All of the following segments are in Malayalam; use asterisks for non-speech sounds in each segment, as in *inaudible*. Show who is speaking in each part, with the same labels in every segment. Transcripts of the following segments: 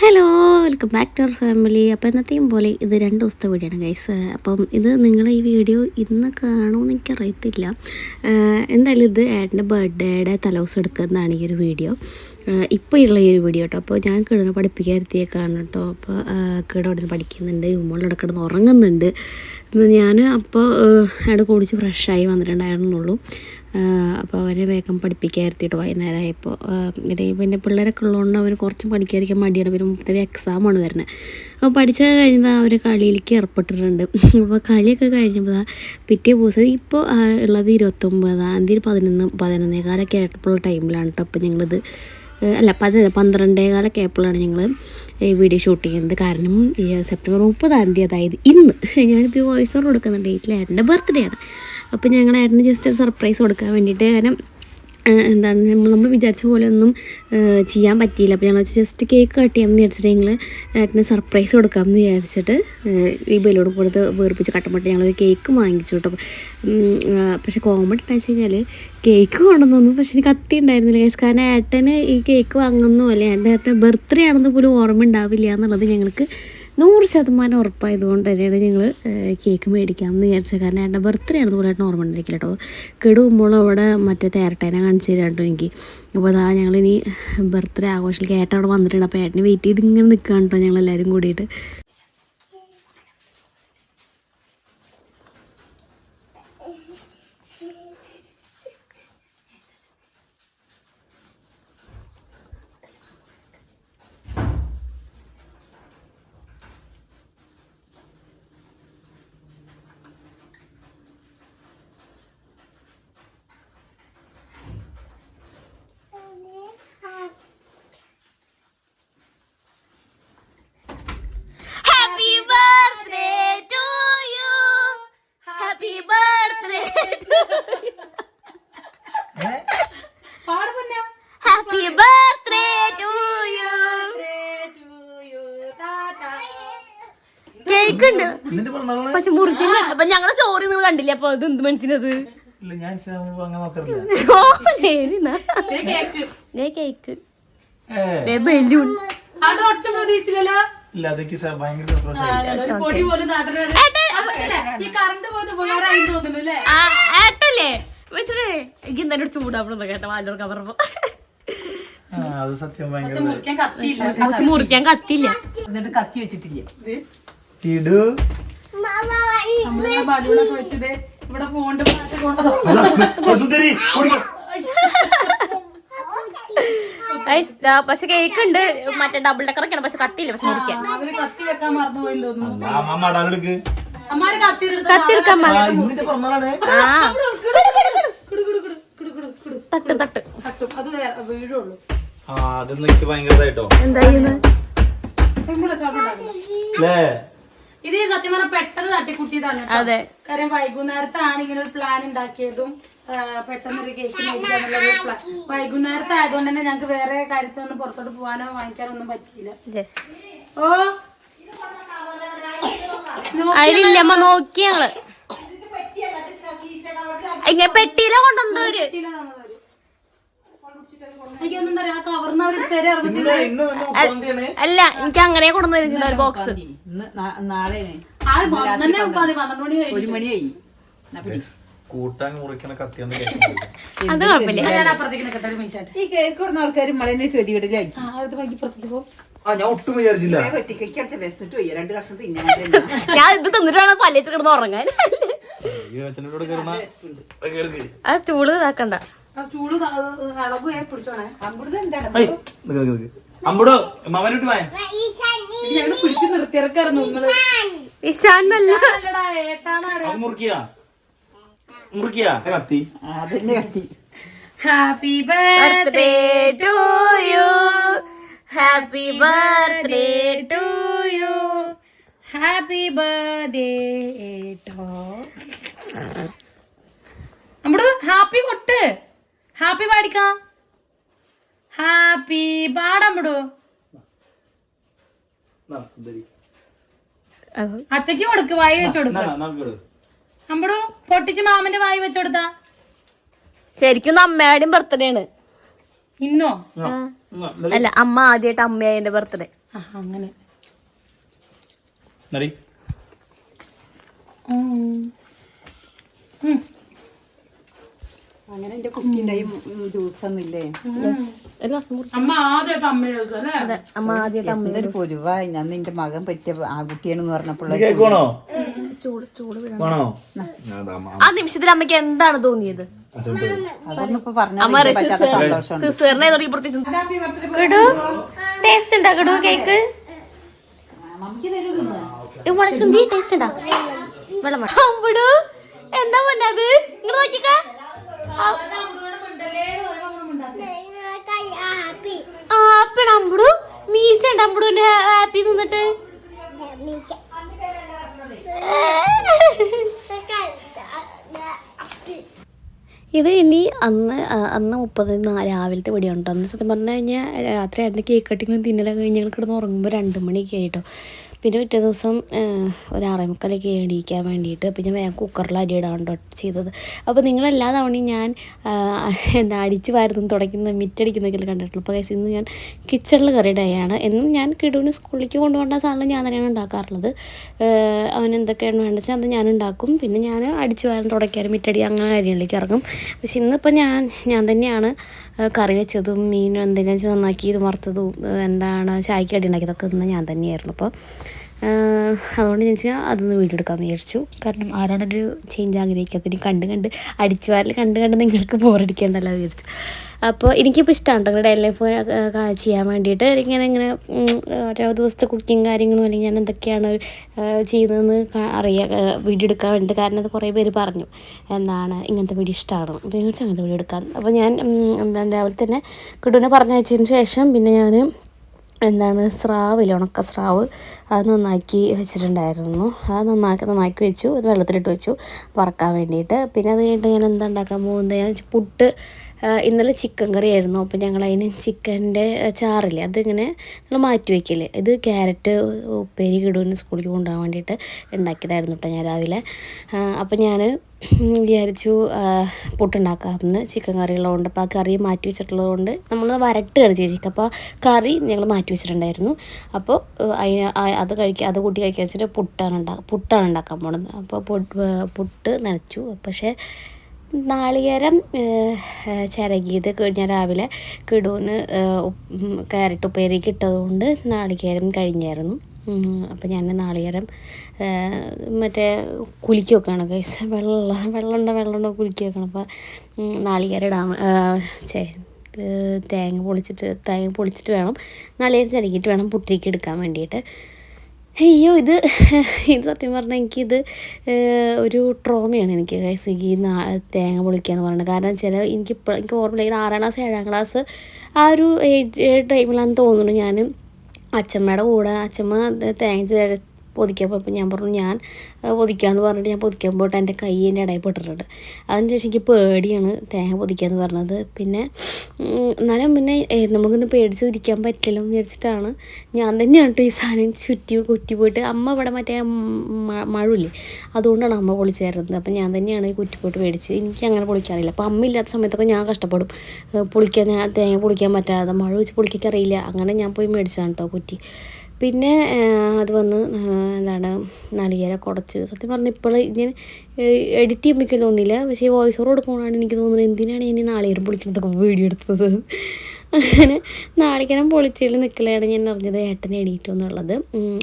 Speaker 1: Hello welcome back to our family അപ്പോൾ എന്നത്തെയും പോലെ ഇത് രണ്ട് ദിവസത്തെ വീഡിയോ ആണ് ഗൈസ് അപ്പം ഇത് നിങ്ങൾ ഈ വീഡിയോ ഇന്ന് കാണുമെന്ന് എനിക്കറിയത്തില്ല. എന്തായാലും ഇത് ഏട്ടന്റെ ബർത്ത്ഡേയുടെ തലവസം എടുക്കുന്നതാണ് ഈ ഒരു വീഡിയോ. ഇപ്പോൾ ഉള്ള ഈ ഒരു വീഡിയോ കേട്ടോ. അപ്പോൾ ഞാൻ കിടന്ന് പഠിപ്പിക്കാരുത്തിയേക്കാണ് കേട്ടോ. അപ്പോൾ കിട അവിടെ പഠിക്കുന്നുണ്ട് ഉമ്മളോടെ കിടന്ന് ഉറങ്ങുന്നുണ്ട്. ഞാൻ അപ്പോൾ അവിടെ കുടിച്ച് ഫ്രഷായി വന്നിട്ടുണ്ടായിരുന്നുള്ളൂ. അപ്പോൾ അവരെ വേഗം പഠിപ്പിക്കാതിരുത്തിയിട്ട് വൈകുന്നേരമായപ്പോൾ പിന്നെ പിള്ളേരൊക്കെ ഉള്ളതുകൊണ്ട് അവന് കുറച്ച് പഠിക്കാതിരിക്കാൻ മടിയാണ്. പിന്നെ മുപ്പത്തര എക്സാമാണ് വരുന്നത് അപ്പോൾ പഠിച്ച കഴിഞ്ഞാൽ അവർ കളിയിലേക്ക് ഏർപ്പെട്ടിട്ടുണ്ട്. അപ്പോൾ കളിയൊക്കെ കഴിഞ്ഞപ്പോൾ പിറ്റേ ദിവസം ഇപ്പോൾ ഉള്ളത് ഇരുപത്തൊമ്പതാം തീയതി പതിനൊന്ന് പതിനൊന്നേ കാലൊക്കെ ആയിട്ടുള്ള ടൈമിലാണ് കേട്ടോ അപ്പോൾ ഞങ്ങളിത് അല്ല പത് പന്ത്രണ്ടേ കാലൊക്കെ ആയപ്പോഴാണ് ഞങ്ങൾ ഈ വീഡിയോ ഷൂട്ട് ചെയ്യുന്നത്. കാരണം സെപ്റ്റംബർ മുപ്പതാം തീയതി അതായത് ഇന്ന് ഞാനിപ്പോൾ വോയിസ് ഓവർ കൊടുക്കുന്ന ഡേറ്റിൽ ഏട്ടന്റെ ബർത്ത്ഡേ ആണ്. അപ്പോൾ ഞങ്ങൾ ഏട്ടന് ജസ്റ്റ് ഒരു സർപ്രൈസ് കൊടുക്കാൻ വേണ്ടിയിട്ട്. കാരണം എന്താണ് നമ്മൾ നമ്മൾ വിചാരിച്ച പോലെ ഒന്നും ചെയ്യാൻ പറ്റിയില്ല. അപ്പോൾ ഞങ്ങൾ ജസ്റ്റ് കേക്ക് കട്ട് ചെയ്യാമെന്ന് വിചാരിച്ചിട്ട് ഞങ്ങൾ ഏട്ടന് സർപ്രൈസ് കൊടുക്കാമെന്ന് വിചാരിച്ചിട്ട് ഈ ബലൂൺ കൊടുത്ത് വേർപ്പിച്ച് കട്ടപ്പെട്ട് ഞങ്ങൾ ഒരു കേക്ക് വാങ്ങിച്ചു കേട്ടോ. പക്ഷേ കോമഡി എന്താ വെച്ച് കഴിഞ്ഞാൽ കേക്ക് കൊണ്ടുവന്നു പക്ഷെ എനിക്ക് കത്തി ഉണ്ടായിരുന്നില്ല കേസ് കാരണം ഏട്ടന് ഈ കേക്ക് വാങ്ങുന്നു അല്ലെ എന്റെ ഏട്ടന്റെ ബർത്ത്ഡേ ആണെന്ന് പോലും ഓർമ്മ ഉണ്ടാവില്ല എന്നുള്ളത് ഞങ്ങൾക്ക് നൂറ് ശതമാനം ഉറപ്പായതുകൊണ്ട് തന്നെയാണ് ഞങ്ങൾ കേക്ക് മേടിക്കാമെന്ന് വിചാരിച്ചത്. കാരണം എന്റെ ബർത്ത്ഡേ ആണ് അതുപോലെ ഓർമ്മ ഉണ്ടായിരിക്കില്ല കേട്ടോ കെടുമ്പോൾ അവിടെ മറ്റേ തേരട്ടേനെ കാണിച്ചു തരാം കേട്ടോ എനിക്ക്. അപ്പോൾ അതാ ഇനി ബർത്ത്ഡേ ആഘോഷത്തിലേക്ക് ഏട്ടൻ അവിടെ വന്നിട്ടുണ്ട്. അപ്പോൾ ഏട്ടനെ വെയിറ്റ് ചെയ്ത് ഇങ്ങനെ നിൽക്കുകയാണ് കേട്ടോ ഞങ്ങളെല്ലാവരും കൂടിയിട്ട് happy birthday to you happy birthday happy birthday to you cake ഉണ്ട്
Speaker 2: എന്നിട്ട് പറഞ്ഞോളെ
Speaker 1: പക്ഷെ മുറിക്കില്ല അപ്പൊ ഞങ്ങളെ സ്റ്റോറി നിങ്ങൾ കണ്ടില്ല? അപ്പൊ ഇത് എന്ത് മനസ്സിനത് ഓ ശരി കേക്ക്
Speaker 2: ഏ.
Speaker 1: ബലൂൺ
Speaker 3: അത് ഒട്ടും പ്രതീക്ഷിച്ചില്ലല്ലോ?
Speaker 1: ഏട്ടല്ലേ? ചൂടാവണം കേട്ടോ വാലോർക്കാൻ പറഞ്ഞപ്പോ.
Speaker 2: ആ അത് സത്യം ഭയങ്കര
Speaker 3: മുറിക്കാൻ കത്തിയില്ല. എന്നിട്ട് കത്തി വെച്ചിട്ടില്ല?
Speaker 2: ഇടു
Speaker 3: നമ്മൾ ആ ബലൂണൊക്കെ വെച്ചത് ഇവിടെ ഫോണിന്റെ പാട്ട് കൊണ്ടോ
Speaker 2: സുന്ദരി ഓടിക്കോ.
Speaker 1: Guys, ദാ പക്ഷെ കേക്ക് ഉണ്ട് മറ്റേ ഡബിൾ ഡെക്കർ ഒക്കെയാണ് പക്ഷെ കത്തിയില്ല പക്ഷെ മുറിക്കാൻ.
Speaker 3: അവർ കത്തി വെക്കാൻ മറന്നുപോയി തോന്നുന്നു. അമ്മാര്
Speaker 1: കത്തിയെടുക്കാൻ തട്ട് തട്ട്.
Speaker 3: അത് വീഴുള്ളൂ.
Speaker 2: ആ അതൊന്നും എനിക്ക് ഭയങ്കരതായിട്ടോ.
Speaker 3: ഇത് സത്യം പറഞ്ഞാൽ പെട്ടെന്ന് തട്ടിക്കുട്ടിയതാണ് കേട്ടോ.
Speaker 1: അതെ.
Speaker 3: കാര്യം വൈകുന്നേരത്താണ് ഇങ്ങനെ ഒരു പ്ലാൻ ഉണ്ടാക്കിയതും പെട്ടെന്ന് ഒരു കേക്ക് മേടിക്കാന്നുള്ള വൈകുന്നേരത്തെ ആയതുകൊണ്ട് തന്നെ ഞങ്ങൾക്ക് വേറെ കാര്യത്തിനൊന്നും പുറത്തോട്ട് പോകാനോ വാങ്ങിക്കാനോ ഒന്നും പറ്റിയില്ല ഓ
Speaker 1: അതിലില്ലമ്മ നോക്കി ഞങ്ങൾ ഇങ്ങനെ പെട്ടിയില കൊണ്ടുവന്നവര് അല്ല എനിക്ക് അങ്ങനെ കൊണ്ടുവന്നു ഒരു ബോക്സ്
Speaker 4: നാളെ ഒരു മണിയായി.
Speaker 2: കൂട്ടാൻ മുറിക്കണ കത്തിയാണ്
Speaker 1: അത് കുഴപ്പമില്ല.
Speaker 4: ഈ കേക്ക് കൊടുന്ന ആൾക്കാർ
Speaker 2: ഞാൻ ഒട്ടും വിചാരിച്ചില്ല.
Speaker 1: ഞാൻ ഇത് തിന്നിട്ടാണ് പല്ലിച്ച് കിടന്ന് ഉറങ്ങാൻ. ആ സ്റ്റൂൾ ഇതാക്കണ്ട.
Speaker 2: അമ്പടോ മമനോട്ട് വാൻ
Speaker 3: ഞങ്ങൾ പിടിച്ചു നിർത്തിയിറക്കായിരുന്നു നിങ്ങൾ.
Speaker 1: ഇഷാനല്ല.
Speaker 2: കത്തി.
Speaker 4: അതന്നെ കത്തി.
Speaker 3: Happy
Speaker 1: birthday to you happy birthday to you
Speaker 3: happy birthday ഏട്ടോ. നമ്മുടെ ഹാപ്പി കൊട്ട്. ഹാപ്പി പാടിക്കാം. ഹാപ്പി പാടാം
Speaker 2: നാ,
Speaker 3: അച്ചയ്ക്ക് കൊടുക്ക് വായി വെച്ച് കൊടുക്ക. അമ്പടു പൊട്ടിച്ച് മാമന്റെ വായി വെച്ച് കൊടുത്താ.
Speaker 1: ശരിക്കും അമ്മയുടെയും ബർത്ത്ഡേ ആണ്.
Speaker 3: ഇന്നോ?
Speaker 1: അല്ല അമ്മ ആദ്യമായിട്ട് അമ്മയായ ബർത്ത്ഡേ
Speaker 3: ആ അങ്ങനെ.
Speaker 2: നടി
Speaker 4: അങ്ങനെ എന്റെ
Speaker 3: അമ്മ ആദ്യമായിട്ട് അമ്മ ദിവസം അല്ലേ?
Speaker 1: അമ്മ ആദ്യമായിട്ട് അമ്മ
Speaker 4: എന്തൊരു പൊരുവായി ഞാൻ നിന്റെ മകൻ പറ്റിയ ആൺകുട്ടിയാണെന്ന്
Speaker 2: വേണോ? സ്റ്റൂൾ
Speaker 1: ആ നിമിഷത്തിൽ അമ്മയ്ക്ക് എന്താണ് തോന്നിയത്? ടേസ്റ്റ് ഉണ്ടാ കിടു കേക്ക് ഇവിടെ ശുദ്ധി ടേസ്റ്റ് ഉണ്ടാ? വെള്ളം എന്താ പൊന്നത് ഇങ്ങോട്ട് നോക്കിക്ക. ആപ്പിൾ മീശ ഉണ്ട് അമ്പുടുവിന്റെ ഹാപ്പി നിന്നിട്ട്. ഇത് ഇനി അന്ന് അന്ന് മുപ്പത് രാവിലത്തെ പടിയാണ് കേട്ടോ അന്ന് സത്യം പറഞ്ഞു കഴിഞ്ഞാൽ രാത്രി അതിന്റെ കേക്ക് കട്ടിങ്ങും തിന്നലൊക്കെ കഴിഞ്ഞ് ഞങ്ങൾ കിടന്ന് ഉറങ്ങുമ്പോൾ രണ്ട് മണിയൊക്കെ ആയിട്ടോ പിന്നെ പിറ്റേ ദിവസം ഒരു ആറേ മുക്കാലൊക്കെ എണീക്കാൻ വേണ്ടിയിട്ട് പിന്നെ വേഗം കുക്കറിൽ അരി ഇടാണ്ടോ ചെയ്തത്. അപ്പോൾ നിങ്ങളെല്ലാ തവണയും ഞാൻ എന്താ അടിച്ച് വാരുന്നു തുടയ്ക്കുന്ന മിറ്റടിക്കുന്നതൊക്കെ കണ്ടിട്ടുള്ളൂ. അപ്പോൾ കേസ് ഇന്ന് ഞാൻ കിച്ചണിൽ കറി ഇടുകയാണ് എന്നും ഞാൻ കിടുവിന് സ്കൂളിലേക്ക് കൊണ്ടുപോകേണ്ട സാധനം ഞാൻ തന്നെയാണ് ഉണ്ടാക്കാറുള്ളത്. അവൻ എന്തൊക്കെയാണ് വേണ്ടത് വെച്ചാൽ അത് ഞാൻ ഉണ്ടാക്കും. പിന്നെ ഞാൻ അടിച്ച് വാരം തുടയ്ക്കാനും മിറ്റടി അങ്ങനെ കാര്യങ്ങളിലേക്ക് ഇറങ്ങും. പക്ഷെ ഇന്നിപ്പോൾ ഞാൻ ഞാൻ തന്നെയാണ് കറി വെച്ചതും മീൻ എന്തെങ്കിലും വെച്ചാൽ നന്നാക്കിയതും വറുത്തതും എന്താണ് ചായക്കടി ഉണ്ടാക്കിയതൊക്കെ ഇന്ന് ഞാൻ തന്നെയായിരുന്നു. അപ്പോൾ അതുകൊണ്ട് ഞാൻ വെച്ചാൽ അതൊന്ന് വീഡിയോ എടുക്കാമെന്ന് വിചാരിച്ചു. കാരണം ആരാണ് ഒരു ചേഞ്ച് ആഗ്രഹിക്കാത്തത് ഇനി കണ്ട് കണ്ട് അടിച്ചു വാരൽ കണ്ട് കണ്ട് നിങ്ങൾക്ക് ബോറടിക്കേണ്ടല്ലോ വിചാരിച്ചു. അപ്പോൾ എനിക്കിപ്പോൾ ഇഷ്ടമാണ് കേട്ടോ ഡേ ലൈഫ് ചെയ്യാൻ വേണ്ടിയിട്ട്. ഇങ്ങനെ ഇങ്ങനെ ഓരോ ദിവസത്തെ കുക്കിങ് കാര്യങ്ങളും അല്ലെങ്കിൽ ഞാൻ എന്തൊക്കെയാണ് ചെയ്യുന്നതെന്ന് അറിയാൻ വീഡിയോ എടുക്കാൻ വേണ്ടി കാരണം അത് കുറേ പേര് പറഞ്ഞു എന്താണ് ഇങ്ങനത്തെ വീഡിയോ ഇഷ്ടമാണ് ഞാൻ അങ്ങനത്തെ വീഡിയോ എടുക്കാൻ അപ്പോൾ ഞാൻ എന്താണ് രാവിലെ തന്നെ കിടുവിനെ പറഞ്ഞയച്ചതിന് ശേഷം പിന്നെ ഞാൻ എന്താണ് സ്രാവില്ല ഉണക്ക സ്രാവ്? അത് നന്നാക്കി വെച്ചിട്ടുണ്ടായിരുന്നു. അത് നന്നാക്കി നന്നാക്കി വെച്ചു. അത് വെള്ളത്തിലിട്ട് വെച്ചു. വറക്കാൻ വേണ്ടിയിട്ട്. പിന്നെ അത് കഴിഞ്ഞിട്ട് ഞാൻ എന്താ ഉണ്ടാക്കാൻ പോകുന്നത്? പുട്ട് ഇന്നലെ ചിക്കൻ കറി ആയിരുന്നു. അപ്പോൾ ഞങ്ങൾ അതിന് ചിക്കന്റെ ചാറില്ലേ അതിങ്ങനെ നമ്മൾ മാറ്റി വയ്ക്കില്ലേ ഇത് ക്യാരറ്റ് ഉപ്പേരി കിടുവിന് സ്കൂളിൽ കൊണ്ടുപോകാൻ വേണ്ടിയിട്ട് ഉണ്ടാക്കിയതായിരുന്നു കേട്ടോ ഞാൻ രാവിലെ. അപ്പോൾ ഞാൻ വിചാരിച്ചു പുട്ടുണ്ടാക്കാമെന്ന് ചിക്കൻ കറി ഉള്ളതുകൊണ്ട് അപ്പോൾ ആ കറി മാറ്റി വെച്ചിട്ടുള്ളത് കൊണ്ട് നമ്മൾ വരട്ടുകയാണ് ചേച്ചിക്ക് അപ്പോൾ കറി ഞങ്ങൾ മാറ്റി വെച്ചിട്ടുണ്ടായിരുന്നു. അപ്പോൾ അതിന് അത് കഴിക്കുക അത് കൂട്ടി കഴിക്കാൻ വെച്ചിട്ട് പുട്ടാണ് ഉണ്ടാക്കുക പുട്ടാണ് ഉണ്ടാക്കാൻ പോണത്. അപ്പോൾ പുട്ട് നനച്ചു. പക്ഷേ നാളികേരം ചിരകിയത് ഞാൻ രാവിലെ കിടൂന് ക്യാരറ്റ് ഉപ്പേരിക്ക് ഇട്ടതുകൊണ്ട് നാളികേരം കഴിഞ്ഞായിരുന്നു. അപ്പം ഞാൻ നാളികേരം മറ്റേ കുലുക്കി വെക്കുകയാണ് വെള്ളം ഉണ്ടോ വെള്ളമുണ്ടോ വെള്ളമുണ്ടോ കുലുക്കി വെക്കണം. അപ്പോൾ നാളികേരം ഇടാൻ ചേ തേങ്ങ പൊളിച്ചിട്ട് തേങ്ങ പൊളിച്ചിട്ട് വേണം. നാളികേരം ചിരകിയിട്ട് വേണം പുട്ടിലേക്ക് എടുക്കാൻ വേണ്ടിയിട്ട്. അയ്യോ ഇത് *laughs* ഇത് സത്യം പറഞ്ഞാൽ എനിക്കിത് ഒരു ട്രോമയാണ് എനിക്ക് ഗൈസ് ഈ തേങ്ങ പൊളിക്കുക എന്ന് പറയുന്നത് കാരണം ചില എനിക്ക് ഇപ്പോൾ എനിക്ക് ഓർമ്മയില്ല ആറാം ക്ലാസ് ഏഴാം ക്ലാസ് ആ ഒരു ഏജ് ടൈമിലാണെന്ന് തോന്നുന്നു ഞാൻ അച്ഛമ്മയുടെ കൂടെ അച്ഛമ്മ തേങ്ങ പൊതിക്കാൻ പോയപ്പോൾ ഞാൻ പറഞ്ഞു ഞാൻ പൊതിക്കാമെന്ന് പറഞ്ഞിട്ട് ഞാൻ പൊതിക്കാൻ പോയിട്ട് എന്റെ കൈ എന്റെ ഇടയിൽ പെട്ടിട്ടുണ്ട്. അതിന് ശേഷം എനിക്ക് പേടിയാണ് തേങ്ങ പൊതിക്കാന്ന് പറഞ്ഞത്. പിന്നെ എന്നാലും പിന്നെ നമുക്കിന്ന് പേടിച്ച് പേടിച്ചിരിക്കാൻ പറ്റില്ലല്ലോ എന്ന് വിചാരിച്ചിട്ടാണ് ഞാൻ തന്നെയാണ് ഈ സാധനം ചുറ്റി കുറ്റി പോയിട്ട്. അമ്മ ഇവിടെ മറ്റേ മഴയില്ലേ അതുകൊണ്ടാണ് അമ്മ പൊളിച്ചു തരുന്നത് അപ്പം ഞാൻ തന്നെയാണ് ഈ കുറ്റി പോയിട്ട് മേടിച്ച് എനിക്ക് അങ്ങനെ പൊളിക്കാറില്ല. അപ്പം അമ്മ ഇല്ലാത്ത സമയത്തൊക്കെ ഞാൻ കഷ്ടപ്പെടും. പൊളിക്കാൻ തേങ്ങ പൊളിക്കാൻ പറ്റാതെ മഴ വെച്ച് പൊളിക്കാൻ അറിയില്ല. അങ്ങനെ ഞാൻ പോയി മേടിച്ചതാണ് കേട്ടോ കുറ്റി. പിന്നെ അത് വന്ന് എന്താണ് നാളികേരം കുടച്ച്. സത്യം പറഞ്ഞാൽ ഇപ്പോൾ ഇങ്ങനെ എഡിറ്റ് ചെയ്യുമ്പോൾ തോന്നിയില്ല. പക്ഷേ വോയിസ് ഓവർ കൊടുക്കുമ്പോഴാണ് എനിക്ക് തോന്നുന്നത് എന്തിനാണ് ഇനി നാളികേരം പൊളിക്കുന്നതൊക്കെ വീഡിയോ എടുത്തത്? അങ്ങനെ നാളികേരം പൊളിച്ചതിൽ നിൽക്കലാണ് ഞാൻ അറിഞ്ഞത് ഏട്ടനെ എണീറ്റു എന്നുള്ളത്.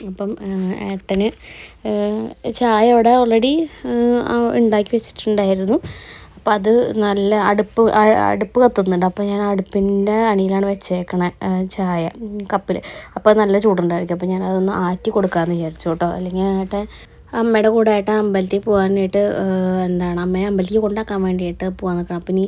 Speaker 1: അപ്പം ഏട്ടന് ചായ അവിടെ ഓൾറെഡി ഉണ്ടാക്കി വെച്ചിട്ടുണ്ടായിരുന്നു. അപ്പം അത് നല്ല അടുപ്പ് അടുപ്പ് കത്തുന്നുണ്ട്. അപ്പോൾ ഞാൻ അടുപ്പിന്റെ അണിയിലാണ് വെച്ചേക്കണേ ചായ കപ്പിൽ അപ്പോൾ നല്ല ചൂടുണ്ടായിരിക്കും. അപ്പോൾ ഞാൻ അതൊന്ന് ആറ്റി കൊടുക്കാമെന്ന് വിചാരിച്ചു കേട്ടോ. അല്ലെങ്കിൽ ഏട്ടൻ അമ്മയുടെ കൂടെ ആയിട്ട് അമ്പലത്തിൽ പോകാനായിട്ട് എന്താണ് അമ്മയെ അമ്പലത്തിൽ കൊണ്ടാക്കാൻ വേണ്ടിയിട്ട് പോകാൻ നിൽക്കണം. അപ്പം ഇനി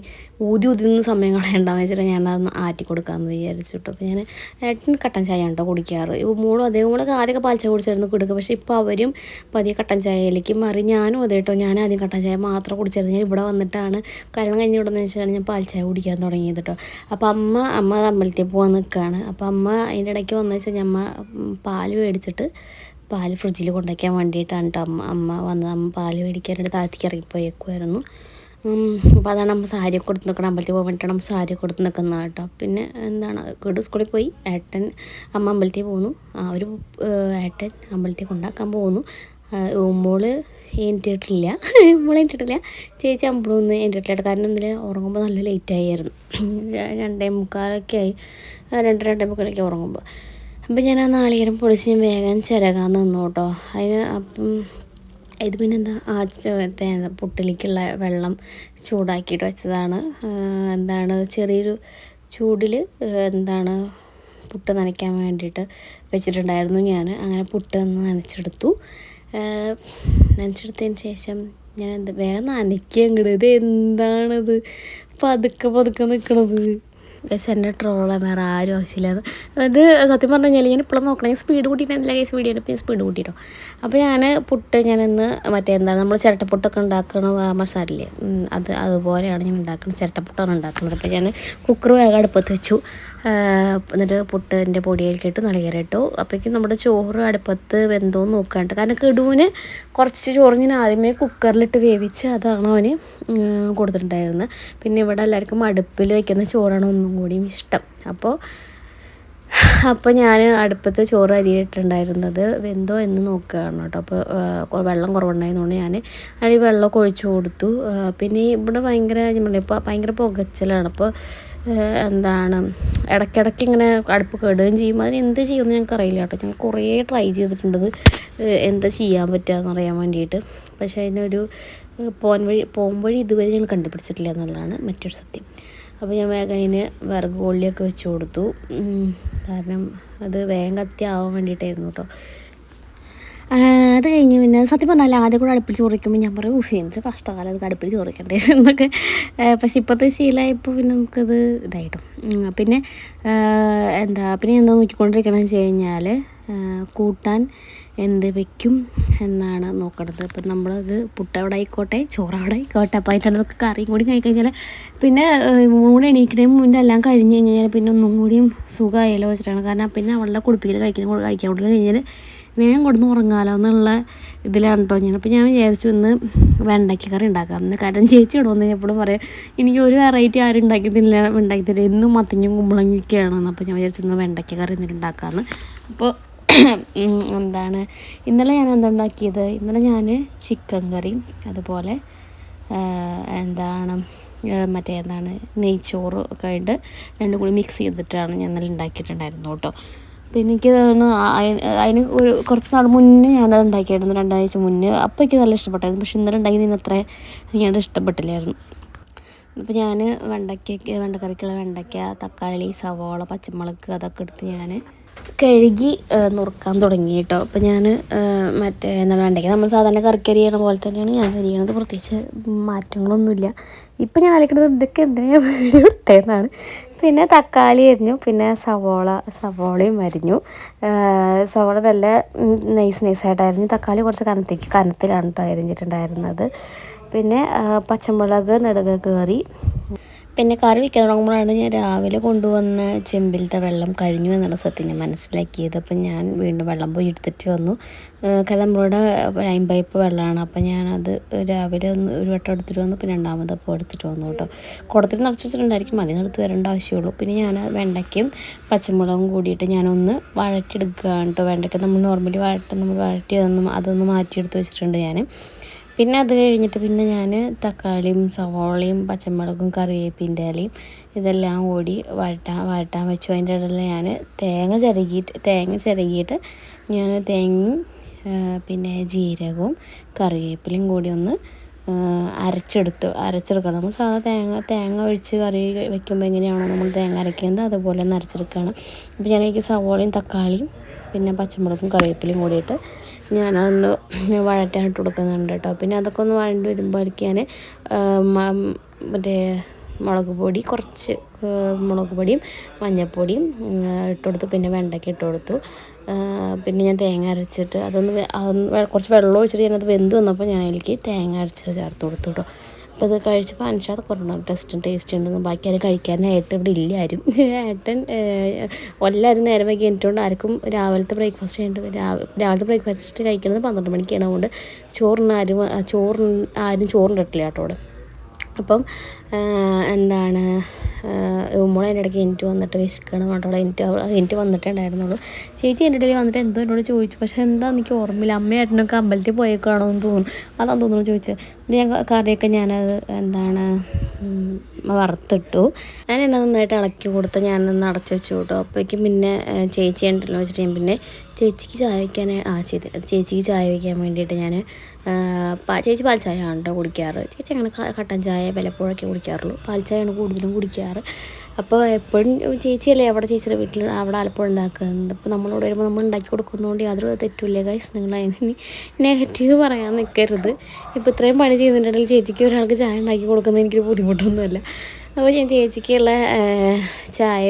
Speaker 1: ഊതി ഊതിന്ന് സമയം കളയണ്ടെന്ന് ഞാൻ അതൊന്ന് ആറ്റി കൊടുക്കാമെന്ന് വിചാരിച്ചിട്ടു കേട്ടോ. അപ്പോൾ ഞാൻ ഏട്ടൻ കട്ടൻ ചായ ഉണ്ടോ കുടിക്കാറ്. മോളും അതേ കൂടെ ആദ്യമൊക്കെ പാൽ ചായ കുടിച്ചായിരുന്നു കൊടുക്കുക. പക്ഷേ ഇപ്പോൾ അവരും പതിയെ കട്ടൻ ചായയിലേക്ക് മാറി. ഞാനും അതേ കേട്ടോ. ഞാൻ ആദ്യം കട്ടൻ ചായ മാത്രം കുടിച്ചായിരുന്നു. ഞാൻ ഇവിടെ വന്നിട്ടാണ് കല്യാണം കഴിഞ്ഞ ഇവിടെ വെച്ചാണ് ഞാൻ പാൽ ചായ കുടിക്കാൻ തുടങ്ങിയത് കേട്ടോ. അപ്പോൾ അമ്മ അമ്മ അമ്പലത്തിൽ പോകാൻ നിൽക്കുകയാണ്. അപ്പോൾ അമ്മ അതിന്റെ ഇടയ്ക്ക് വന്നു വെച്ചാൽ അമ്മ പാൽ മേടിച്ചിട്ട് പാൽ ഫ്രിഡ്ജിൽ കൊണ്ടുവയ്ക്കാൻ വേണ്ടിയിട്ടാണ് അമ്മ അമ്മ വന്നത്. അമ്മ പാൽ മേടിക്കാനായിട്ട് താഴത്തേക്ക് ഇറങ്ങിപ്പോയേക്കുമായിരുന്നു അപ്പോൾ അതാണ് നമ്മൾ സാരി കൊടുത്ത് നിൽക്കണം അമ്പലത്തിൽ പോകാൻ വേണ്ടിയിട്ടാണ് നമ്മൾ സാരി കൊടുത്ത് നിൽക്കുന്നത് കേട്ടോ പിന്നെ എന്താണ് ഗഡു സ്കൂളിൽ പോയി. ഏട്ടൻ അമ്മ അമ്പലത്തിൽ പോകുന്നു. ആ ഒരു ഏട്ടൻ അമ്പലത്തിൽ കൊണ്ടാക്കാൻ പോകുന്നു. ഉമ്മോൾ എണീറ്റിട്ടില്ല. *laughs* ഉമ്മോൾ എണീറ്റിട്ടില്ല. ചേച്ചി അമ്പളമൊന്നും എണീറ്റിട്ടില്ല. കാരണം ഇന്നലെ ഉറങ്ങുമ്പോൾ നല്ല ലേറ്റ് ആയിരുന്നു. *clears throat* രണ്ടേ മുക്കാലൊക്കെ ആയി. രണ്ട് രണ്ടേ മുക്കാലൊക്കെ ഉറങ്ങുമ്പോൾ അപ്പം ഞാൻ ആ നാളികേരം പൊടിച്ച് ഞാൻ വേഗം ചിരകാൻ നിന്നു കേട്ടോ. അതിന് അപ്പം ഇത് പിന്നെ എന്താ ആ പൊട്ടിലേക്കുള്ള വെള്ളം ചൂടാക്കിയിട്ട് വെച്ചതാണ്. എന്താണ് ചെറിയൊരു ചൂടിൽ എന്താണ് പുട്ട് നനയ്ക്കാൻ വേണ്ടിയിട്ട് വെച്ചിട്ടുണ്ടായിരുന്നു ഞാൻ അങ്ങനെ പുട്ട് ഒന്ന് നനച്ചെടുത്തു. നനച്ചെടുത്തതിന് ശേഷം ഞാൻ എന്താ വേഗം നനയ്ക്കുക ഇത് എന്താണത്? പതുക്കെ പതുക്കെ നിൽക്കണത് ഗസ് എന്റെ ട്രോള വേറെ ആരും ആവശ്യമില്ലായിരുന്നു അത് സത്യം പറഞ്ഞു കഴിഞ്ഞാൽ ഞാൻ ഇപ്പോഴും നോക്കണമെങ്കിൽ സ്പീഡ് കൂട്ടിയിട്ടില്ല ഗൈസ് വീഡിയോ ഞാൻ സ്പീഡ് കൂട്ടിയിട്ടോ അപ്പോൾ ഞാൻ പുട്ട് ഞാൻ ഇന്ന് മറ്റേ എന്താണ് നമ്മൾ ചിരട്ടപ്പുട്ടൊക്കെ ഉണ്ടാക്കണ മസാലയില്ലേ അത് അതുപോലെയാണ് ഞാൻ ഉണ്ടാക്കുന്നത് ചിരട്ടപ്പുട്ടാണ് ഉണ്ടാക്കുന്നത്. അപ്പോൾ ഞാൻ കുക്കർ വേഗം അടുപ്പത്ത് വെച്ചു. എന്നിട്ട് പുട്ടിന്റെ പൊടിയിലേക്ക് ഇട്ടു നാളികേരം ഇട്ടു. അപ്പോഴേക്കും നമ്മുടെ ചോറ് അടുപ്പത്ത് വെന്തോന്ന് നോക്കാണ്ട്. കാരണം കിടുവിന് കുറച്ച് ചോറ് ഞാൻ ആദ്യമേ കുക്കറിലിട്ട് വേവിച്ച് അതാണ് അവന് കൊടുത്തിട്ടുണ്ടായിരുന്നത് പിന്നെ ഇവിടെ എല്ലാവർക്കും അടുപ്പിൽ വയ്ക്കുന്ന ചോറാണ് ഒന്നും കൂടിയും ഇഷ്ടം. അപ്പോൾ അപ്പോൾ ഞാൻ അടുപ്പത്ത് ചോറ് അരിയിട്ടുണ്ടായിരുന്നത് വെന്തോ എന്ന് നോക്കുകയാണ് കേട്ടോ. അപ്പോൾ വെള്ളം കുറവുണ്ടായതുകൊണ്ട് ഞാൻ അതിൽ വെള്ളമൊക്കെ ഒഴിച്ചു കൊടുത്തു. പിന്നെ ഇവിടെ ഭയങ്കര ഇപ്പോൾ ഭയങ്കര പുകച്ചിലാണ്. അപ്പോൾ എന്താണ് ഇടയ്ക്കിടയ്ക്ക് ഇങ്ങനെ അടുപ്പ് കെടുകയും ചെയ്യും. അതിന് എന്ത് ചെയ്യുമെന്ന് ഞങ്ങൾക്ക് അറിയില്ല കേട്ടോ. ഞാൻ കുറേ ട്രൈ ചെയ്തിട്ടുണ്ട് എന്താ ചെയ്യാൻ പറ്റുക അറിയാൻ വേണ്ടിയിട്ട്. പക്ഷേ അതിനൊരു പോൻ വഴി പോം വഴി ഇതുവരെ ഞങ്ങൾ കണ്ടുപിടിച്ചിട്ടില്ല എന്നുള്ളതാണ് മറ്റൊരു സത്യം. അപ്പോൾ ഞാൻ വേഗം അതിന് വിറക് കൊള്ളിയൊക്കെ വെച്ച് കൊടുത്തു. കാരണം അത് വേഗം കത്തി ആവാൻ വേണ്ടിയിട്ടായിരുന്നു കേട്ടോ. അത് കഴിഞ്ഞ് പിന്നെ സത്യം പറഞ്ഞാൽ ആദ്യം കൂടെ അടുപ്പിൽ ചോറിക്കുമ്പോൾ ഞാൻ പറയും ഉഫ് എന്ത് കഷ്ടകാലം അത് അടുപ്പിൽ ചോറിക്കണ്ടേ? *laughs* എന്നൊക്കെ. പക്ഷെ ഇപ്പോഴത്തെ ശീലമായപ്പോൾ പിന്നെ നമുക്കത് ഇതായിട്ടും. പിന്നെ എന്താ പിന്നെ എന്താ നോക്കിക്കൊണ്ടിരിക്കണമെന്ന് വെച്ച് കഴിഞ്ഞാൽ കൂട്ടാൻ എന്ത് വെക്കും എന്നാണ് നോക്കണത്. അപ്പം നമ്മളത് പുട്ട് അവിടെ ആയിക്കോട്ടെ ചോറ് അവിടെ ആയിക്കോട്ടെ. അപ്പോൾ അതിന്റെ നമുക്ക് കറിയും കൂടി കഴിക്കഴിഞ്ഞാൽ പിന്നെ മൂന്ന് എണീക്കുന്നതിന് മുന്നേ എല്ലാം കഴിഞ്ഞ് കഴിഞ്ഞാൽ പിന്നെ ഒന്നും കൂടിയും സുഖമായാലോ വെച്ചിട്ടാണ്. കാരണം പിന്നെ അവളുടെ കുടിപ്പിക്കൽ കഴിക്കുന്ന കഴിക്കാൻ കൂടുതൽ കഴിഞ്ഞാൽ വേഗം കൊടുന്ന് ഉറങ്ങാലോ എന്നുള്ള ഇതിലാണ് കേട്ടോ ഞാൻ. അപ്പോൾ ഞാൻ വിചാരിച്ചു ഇന്ന് വെണ്ടയ്ക്ക കറി ഉണ്ടാക്കാം. എന്ന് കാരണം ചേച്ചി ഇടുമെന്ന് എപ്പോഴും പറയാം എനിക്ക് ഒരു വെറൈറ്റി ആരും ഉണ്ടാക്കി തരില്ല ഉണ്ടാക്കി തരില്ല എന്നും മത്തിഞ്ഞും കുമ്പളങ്ങിയൊക്കെയാണെന്ന് അപ്പോൾ ഞാൻ വിചാരിച്ചു ഇന്ന് വെണ്ടയ്ക്ക കറി എന്നിട്ട് ഉണ്ടാക്കാമെന്ന് അപ്പോൾ എന്താണ് ഇന്നലെ ഞാൻ എന്താ ഉണ്ടാക്കിയത്? ഇന്നലെ ഞാൻ ചിക്കൻ കറി അതുപോലെ എന്താണ് മറ്റേ എന്താണ് നെയ്ച്ചോറ് ഒക്കെ ആയിട്ട് രണ്ടും കൂടി മിക്സ് ചെയ്തിട്ടാണ് ഞാൻ ഇന്നലെ ഉണ്ടാക്കിയിട്ടുണ്ടായിരുന്നു കേട്ടോ അപ്പോൾ എനിക്ക് തോന്നുന്നു അതിന് ഒരു കുറച്ച് നാൾ മുന്നേ ഞാനത് ഉണ്ടാക്കിയായിരുന്നു രണ്ടാഴ്ച മുന്നേ. അപ്പോൾ എനിക്ക് നല്ല ഇഷ്ടപ്പെട്ടായിരുന്നു. പക്ഷെ ഇന്നലെ ഉണ്ടാക്കി അത്ര എനിക്കത് ഇഷ്ടപ്പെട്ടില്ലായിരുന്നു. അപ്പോൾ ഞാൻ വെണ്ടയ്ക്ക വെണ്ടക്കറിക്കുള്ള വെണ്ടയ്ക്ക തക്കാളി സവോള പച്ചമുളക് അതൊക്കെ എടുത്ത് ഞാൻ കഴുകി നുറുക്കാൻ തുടങ്ങി കേട്ടോ. അപ്പോൾ ഞാൻ മറ്റേ എന്താണ് വേണ്ടെങ്കിൽ നമ്മൾ സാധാരണ കറിക്കരി ചെയ്യണ പോലെ തന്നെയാണ് ഞാൻ അരിയണത് പ്രത്യേകിച്ച് മാറ്റങ്ങളൊന്നുമില്ല. ഇപ്പം ഞാൻ അലക്കുന്നത് ഇതൊക്കെ എന്തിനാ വീഡിയോ ഇട്ടേന്നാണ് പിന്നെ തക്കാളി അരിഞ്ഞു പിന്നെ സവോള സവോളയും അരിഞ്ഞു. സവോള നല്ല നൈസ് നൈസായിട്ടായിരുന്നു തക്കാളി കുറച്ച് കനത്തേക്ക് കനത്തിലാണ് കേട്ടോ അരിഞ്ഞിട്ടുണ്ടായിരുന്നത്. പിന്നെ പച്ചമുളക് നെടുക കയറി പിന്നെ കറി വയ്ക്കാൻ തുടങ്ങുമ്പോഴാണ് ഞാൻ രാവിലെ കൊണ്ടുവന്ന ചെമ്പിലത്തെ വെള്ളം കഴിഞ്ഞു എന്നുള്ള സത്യം ഞാൻ മനസ്സിലാക്കിയത്. അപ്പം ഞാൻ വീണ്ടും വെള്ളം പോയി എടുത്തിട്ട് വന്നു. കാരണം നമ്മളുടെ ലൈൻ പൈപ്പ് വെള്ളമാണ്. അപ്പം ഞാനത് രാവിലെ ഒന്ന് ഒരു വട്ടം എടുത്തിട്ട് വന്നു. പിന്നെ രണ്ടാമത് അപ്പോൾ എടുത്തിട്ട് വന്നു കേട്ടോ. കുടത്തിൽ നിറച്ച് വെച്ചിട്ടുണ്ടായിരിക്കും. അതിന് എടുത്ത് വരേണ്ട ആവശ്യമുള്ളൂ. പിന്നെ ഞാൻ വെണ്ടയ്ക്കയും പച്ചമുളകും കൂടിയിട്ട് ഞാനൊന്ന് വഴറ്റിയെടുക്കുകയാണ് കേട്ടോ വെണ്ടയ്ക്ക നമ്മൾ നോർമലി വഴറ്റി നമ്മൾ വഴറ്റി അതൊന്ന് അതൊന്ന് മാറ്റിയെടുത്ത് വെച്ചിട്ടുണ്ട് ഞാൻ പിന്നെ അത് കഴിഞ്ഞിട്ട് പിന്നെ ഞാൻ തക്കാളിയും സവോളയും പച്ചമുളകും കറിവേപ്പിന്റെ ഇലയും ഇതെല്ലാം കൂടി വഴട്ടാൻ വഴട്ടാൻ വെച്ചു. അതിന്റെ ഇടയിൽ ഞാൻ തേങ്ങ ചിരകിയിട്ട് തേങ്ങ ചിരകിയിട്ട് ഞാൻ തേങ്ങയും പിന്നെ ജീരകവും കറിവേപ്പിലയും കൂടി ഒന്ന് അരച്ചെടുത്തു അരച്ചെടുക്കണം. നമ്മൾ സാധാ തേങ്ങ തേങ്ങ ഒഴിച്ച് കറി വെക്കുമ്പോൾ എങ്ങനെയാണോ നമ്മൾ തേങ്ങ അരയ്ക്കുന്നത് അതുപോലെ ഒന്ന് അരച്ചെടുക്കുകയാണ്. അപ്പോൾ ഞാൻ എനിക്ക് സവോളയും തക്കാളിയും പിന്നെ പച്ചമുളകും കറിവേപ്പിലയും കൂടിയിട്ട് ഞാനതൊന്ന് വഴറ്റാനിട്ട് കൊടുക്കുന്നുണ്ട് കേട്ടോ. പിന്നെ അതൊക്കെ ഒന്ന് വഴണ്ടി വരുമ്പോഴേക്ക് ഞാൻ മറ്റേ മുളക് പൊടി കുറച്ച് മുളക് പൊടിയും മഞ്ഞൾപ്പൊടിയും ഇട്ട് കൊടുത്തു. പിന്നെ വെണ്ടയ്ക്ക ഇട്ട് കൊടുത്തു. പിന്നെ ഞാൻ തേങ്ങ അരച്ചിട്ട് അതൊന്ന് അതൊന്ന് കുറച്ച് വെള്ളം ഒഴിച്ചിട്ട് ഞാനത് വെന്ത് വന്നപ്പോൾ ഞാൻ അതിലേക്ക് തേങ്ങ അരച്ച് ചേർത്ത് കൊടുത്തു കേട്ടോ അപ്പോൾ ഇത് കഴിച്ചപ്പോൾ അനുഷാദ് കുറഞ്ഞു ടെസ്റ്റും ടേസ്റ്റ് ഉണ്ടെന്ന് ബാക്കി ആരും കഴിക്കാനായിട്ട് ഇവിടെ ഇല്ല ആരും. *laughs* ഏട്ടൻ എല്ലാവരും നേരം വൈകി എനിട്ടുകൊണ്ട് ആർക്കും രാവിലത്തെ ബ്രേക്ക്ഫാസ്റ്റ് ചെയ്യേണ്ടത് രാവിലത്തെ ബ്രേക്ക്ഫാസ്റ്റ് കഴിക്കുന്നത് പന്ത്രണ്ട് മണിക്കാണ്. അതുകൊണ്ട് ചോറിന് ആരും ചോറിന് ആരും ചോറിനിട്ടില്ല കേട്ടോ അവിടെ അപ്പം എന്താണ് മോളെ അതിന്റെ ഇടയ്ക്ക് എനിക്ക് വന്നിട്ട് വിശക്കണം പറഞ്ഞിട്ട് എനിക്ക് എനിക്ക് വന്നിട്ടേ ഉണ്ടായിരുന്നുള്ളൂ ചേച്ചി എന്റെ ഇടയിൽ വന്നിട്ട് എന്തോ എന്നോട് ചോദിച്ചു. പക്ഷേ എന്താ എനിക്ക് ഓർമ്മയില്ല. അമ്മയായിട്ടൊക്കെ അമ്പലത്തിൽ പോയേക്കാണോ എന്ന് തോന്നുന്നു. അതാന്ന് തോന്നുന്നു ചോദിച്ചത് ഞാൻ കറിയൊക്കെ ഞാനത് എന്താണ് വറുത്തിട്ടു. ഞാൻ എന്നെ നന്നായിട്ട് ഇളക്കി കൊടുത്ത് ഞാനൊന്ന് അടച്ചു വെച്ചു കേട്ടോ. അപ്പോഴേക്കും പിന്നെ ചേച്ചി ഉണ്ടല്ലോ വെച്ചിട്ട് ഞാൻ പിന്നെ ചേച്ചിക്ക് ചായ വയ്ക്കാൻ ആ ചേച്ചി ചേച്ചിക്ക് ചായ വയ്ക്കാൻ വേണ്ടിയിട്ട് ഞാൻ ചേച്ചി പാൽ ചായ ആണ് കേട്ടോ കുടിക്കാറ്. ചേച്ചി അങ്ങനെ കട്ടൻ ചായ വല്ലപ്പോഴൊക്കെ കുടിക്കാറുള്ളൂ. പാൽ ചായയാണ് കൂടുതലും കുടിക്കാറ്. അപ്പോൾ എപ്പോഴും ചേച്ചിയല്ലേ അവിടെ ചേച്ചിയുടെ വീട്ടിൽ അവിടെ ആലപ്പുഴ ഉണ്ടാക്കുന്നത്. അപ്പോൾ നമ്മളോട് വരുമ്പോൾ നമ്മൾ ഉണ്ടാക്കി കൊടുക്കുന്നതുകൊണ്ട് യാതൊരു തെറ്റില്ല കൈസ് നിങ്ങൾ അതിന് നെഗറ്റീവ് പറയാൻ നിൽക്കരുത് ഇപ്പോൾ ഇത്രയും പണി ചെയ്യുന്നുണ്ടെങ്കിൽ ചേച്ചിക്ക് ഒരാൾക്ക് ചായ ഉണ്ടാക്കി കൊടുക്കുന്നത് എനിക്കൊരു ബുദ്ധിമുട്ടൊന്നുമല്ല. അപ്പോൾ ഞാൻ ചേച്ചിക്കുള്ള ചായ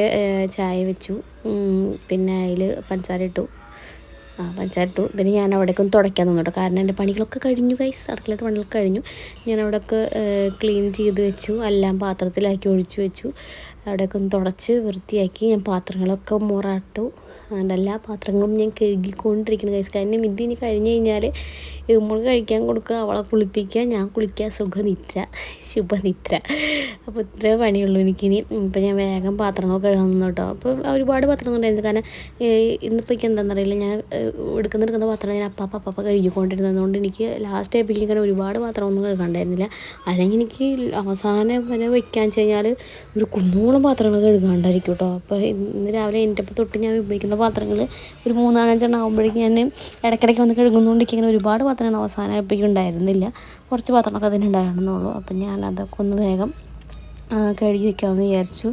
Speaker 1: ചായ വെച്ചു. പിന്നെ അതിൽ പഞ്ചസാര ഇട്ടു. പഞ്ചസാര പിന്നെ ഞാൻ അവിടേക്ക് ഒന്ന് തുടയ്ക്കാൻ നിന്നു കാരണം എന്റെ പണികളൊക്കെ കഴിഞ്ഞു ഗൈസ് അടുക്കളത്തെ പണികളൊക്കെ കഴിഞ്ഞു. ഞാൻ അവിടെയൊക്കെ ക്ലീൻ ചെയ്ത് വെച്ചു. എല്ലാം പാത്രത്തിലാക്കി ഒഴിച്ചു വെച്ചു. അവിടെയൊക്കെ ഒന്ന് തുടച്ച് വൃത്തിയാക്കി ഞാൻ പാത്രങ്ങളൊക്കെ മുറാട്ടു. അതിന്റെ എല്ലാ പാത്രങ്ങളും ഞാൻ കഴുകിക്കൊണ്ടിരിക്കുന്നു കഴിച്ചു കാരണം ഇത് ഇനി കഴിഞ്ഞ് കഴിഞ്ഞാൽ ഇമ്മൾ കഴിക്കാൻ കൊടുക്കുക അവളെ കുളിപ്പിക്കുക ഞാൻ കുളിക്കുക സുഖനിദ്ര ശുഭനിദ്ര. അപ്പോൾ ഇത്രേ പണിയുള്ളൂ എനിക്കിനി. ഇപ്പം ഞാൻ വേഗം പാത്രങ്ങളൊക്കെ കഴുകുന്നു കേട്ടോ. അപ്പോൾ ഒരുപാട് പാത്രങ്ങൾ ഉണ്ടായിരുന്നു. കാരണം ഇന്നിപ്പോൾ എനിക്ക് എന്താണെന്നറിയില്ല ഞാൻ എടുക്കുന്ന എടുക്കുന്ന പാത്രം ഞാൻ അപ്പ അപ്പാപ്പ കഴുകിക്കൊണ്ടിരുന്നതുകൊണ്ട് എനിക്ക് ലാസ്റ്റ് ആയപ്പോഴേക്കും ഇങ്ങനെ ഒരുപാട് പാത്രമൊന്നും കഴുകാണ്ടായിരുന്നില്ല. അല്ലെങ്കിൽ എനിക്ക് അവസാനം വരെ വെക്കാൻ വെച്ച് കഴിഞ്ഞാൽ ഒരു കുന്നോളം പാത്രങ്ങൾ കഴുകാണ്ടായിരിക്കും കേട്ടോ. അപ്പോൾ ഇന്ന് രാവിലെ എന്റെ തൊട്ട് ഞാൻ ഉപയോഗിക്കുന്ന പാത്രങ്ങൾ ഒരു മൂന്നാലഞ്ചെണ്ണം ആകുമ്പോഴേക്കും ഞാൻ ഇടയ്ക്കിടയ്ക്ക് വന്ന് കഴുകുന്നതുകൊണ്ട് എനിക്ക് ഇങ്ങനെ ഒരുപാട് പാത്രങ്ങൾ അവസാനമായപ്പോഴേക്കും ഉണ്ടായിരുന്നില്ല കുറച്ച് പാത്രങ്ങളൊക്കെ അതിന് ഉണ്ടായിരുന്നുള്ളൂ. അപ്പം ഞാൻ അതൊക്കെ ഒന്ന് വേഗം കഴുകി വെക്കാമെന്ന് വിചാരിച്ചു.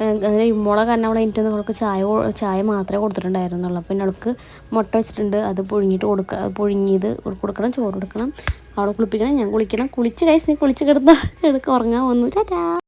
Speaker 1: അങ്ങനെ ഇമ്മോളെ കാരണം അവിടെ എനിക്ക് അവൾക്ക് ചായ ചായ മാത്രമേ കൊടുത്തിട്ടുണ്ടായിരുന്നുള്ളൂ. അപ്പം അവൾക്ക് മുട്ട വെച്ചിട്ടുണ്ട്. അത് പുഴുങ്ങിയിട്ട് കൊടുക്കുക അത് പുഴുങ്ങിയത് കൊടുക്കണം ചോറ് കൊടുക്കണം. അവളെ കുളിപ്പിക്കണം ഞാൻ കുളിക്കണം. കുളിച്ച് കഴിച്ച് കുളിച്ച് കിടന്ന്. കിടക്ക് ഉറങ്ങാൻ വന്നു. ചാറ്റാ